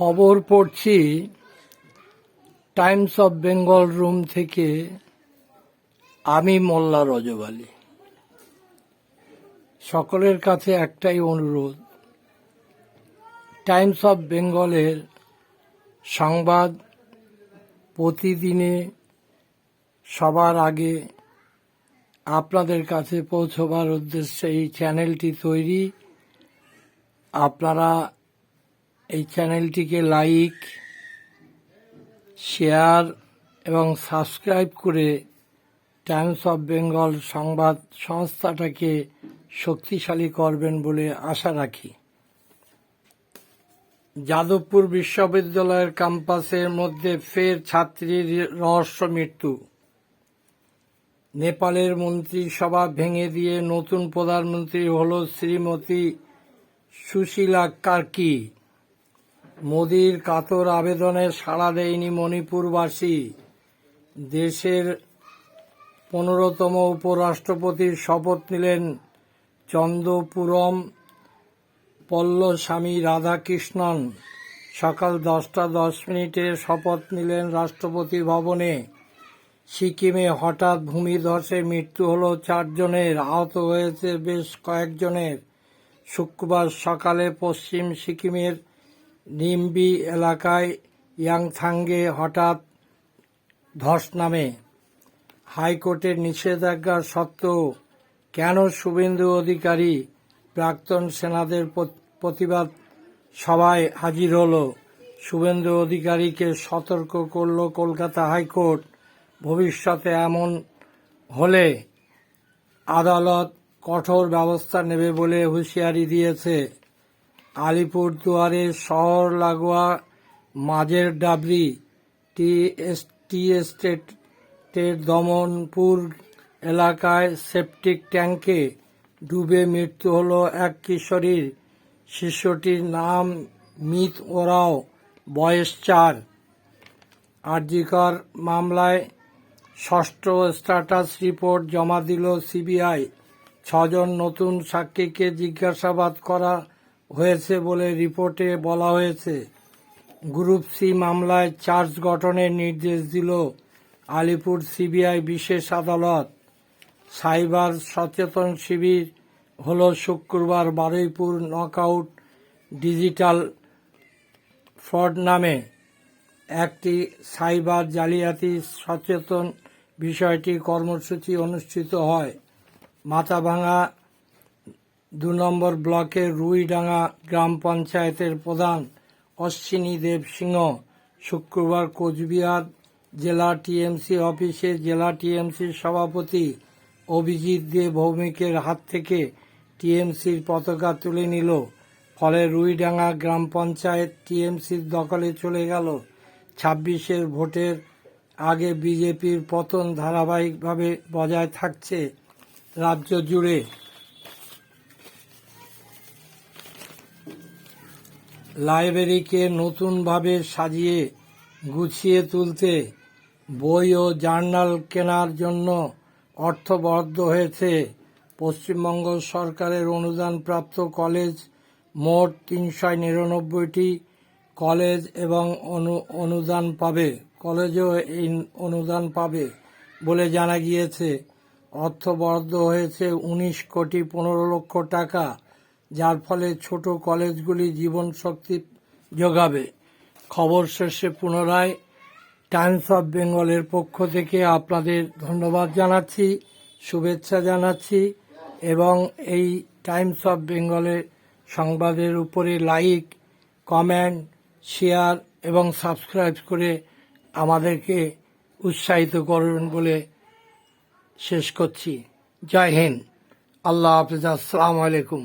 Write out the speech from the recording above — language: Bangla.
খবর পড়ছি টাইমস অফ বেঙ্গল রুম থেকে আমি মোল্লা রজব আলী সকলের কাছে একটাই অনুরোধ টাইমস অফ বেঙ্গলের সংবাদ প্রতিদিনে সবার আগে আপনাদের কাছে পৌঁছবার উদ্দেশ্যে এই চ্যানেলটি তৈরি। আপনারা এই চ্যানেলটিকে লাইক, শেয়ার এবং সাবস্ক্রাইব করে টাইমস অফ বেঙ্গল সংবাদ সংস্থাটাকে শক্তিশালী করবেন বলে আশা রাখি। যাদবপুর বিশ্ববিদ্যালয়ের ক্যাম্পাসের মধ্যে ফের ছাত্রীর রহস্য মৃত্যু। নেপালের মন্ত্রিসভা ভেঙে দিয়ে নতুন প্রধানমন্ত্রী হল শ্রীমতী সুশীলা কার্কি। মোদির কাতর আবেদনে সাড়া দেয়নি মণিপুরবাসী। দেশের পনেরোতম উপরাষ্ট্রপতির শপথ নিলেন চন্দ্রপুরম পল্লস্বামী রাধাকৃষ্ণন। সকাল দশটা দশ মিনিটে শপথ নিলেন রাষ্ট্রপতি ভবনে। সিকিমে হঠাৎ ভূমিধসে মৃত্যু হল চারজনের, আহত হয়েছে বেশ কয়েকজনের। শুক্রবার সকালে পশ্চিম সিকিমের নিম্বি এলাকায় ইয়াংথাঙ্গে হঠাৎ ধস নামে। হাইকোর্টের নিষেধাজ্ঞা সত্ত্বেও কেন শুভেন্দু অধিকারী প্রাক্তন সেনাদের প্রতিবাদ সভায় হাজির হল? শুভেন্দু অধিকারীকে সতর্ক করল কলকাতা হাইকোর্ট। ভবিষ্যতে এমন হলে আদালত কঠোর ব্যবস্থা নেবে বলে হুঁশিয়ারি দিয়েছে। আলিপুর দুয়ারে শহর লাগোয়া মাঝের Dabri T S T এস্টেটের Damanpur এলাকায় সেপটিক ট্যাঙ্কে ডুবে মৃত্যু হল এক কিশোরীর। শিশুটির নাম মিত ওরাও, বয়স চার। আরজিকর মামলায় ষষ্ঠ স্ট্যাটাস রিপোর্ট জমা দিল সিবিআই। ছজন নতুন সাক্ষীকে জিজ্ঞাসাবাদ করা হয়েছে বলে রিপোর্টে বলা হয়েছে। গ্রুপ সি মামলায় চার্জ গঠনের নির্দেশ দিল আলিপুর সিবিআই বিশেষ আদালত। সাইবার সচেতন শিবির হল শুক্রবার বারুইপুর নকআউট ডিজিটাল ফ্রড নামে। একটি সাইবার জালিয়াতি সচেতন বিষয়টি কর্মসূচি অনুষ্ঠিত হয়। মাথাভাঙা দু নম্বর ব্লকের রুইডাঙ্গা গ্রাম পঞ্চায়েতের প্রধান অশ্বিনী দেব সিংহ শুক্রবার কোচবিহার জেলা টিএমসি অফিসে জেলা টিএমসির সভাপতি অভিজিৎ দে ভৌমিকের হাত থেকে টিএমসির পতাকা তুলে নিল। ফলে রুইডাঙ্গা গ্রাম পঞ্চায়েত টিএমসির দখলে চলে গেল। ছাব্বিশের ভোটের আগে বিজেপির পতন ধারাবাহিকভাবে বজায় থাকছে রাজ্য জুড়ে। লাইব্রেরিকে নতুনভাবে সাজিয়ে গুছিয়ে তুলতে বই ও জার্নাল কেনার জন্য অর্থ বরাদ্দ হয়েছে। পশ্চিমবঙ্গ সরকারের অনুদানপ্রাপ্ত কলেজ মোট তিনশো নিরানব্বইটি কলেজ এবং অনু, অনুদান পাবে, কলেজও এই অনুদান পাবে বলে জানা গিয়েছে। অর্থ বরাদ্দ হয়েছে উনিশ কোটি পনেরো লক্ষ টাকা। যার ফলে ছোট কলেজগুলি জীবন শক্তি যোগাবে। খবর শেষে পুনরায় টাইমস অফ বেঙ্গলের পক্ষ থেকে আপনাদের ধন্যবাদ জানাচ্ছি, শুভেচ্ছা জানাচ্ছি এবং এই টাইমস অফ বেঙ্গলের সংবাদের উপরে লাইক, কমেন্ট, শেয়ার এবং সাবস্ক্রাইব করে আমাদেরকে উৎসাহিত করবেন বলে শেষ করছি। জয় হিন্দ। আল্লাহ হাফিজ। আসসালামু আলাইকুম।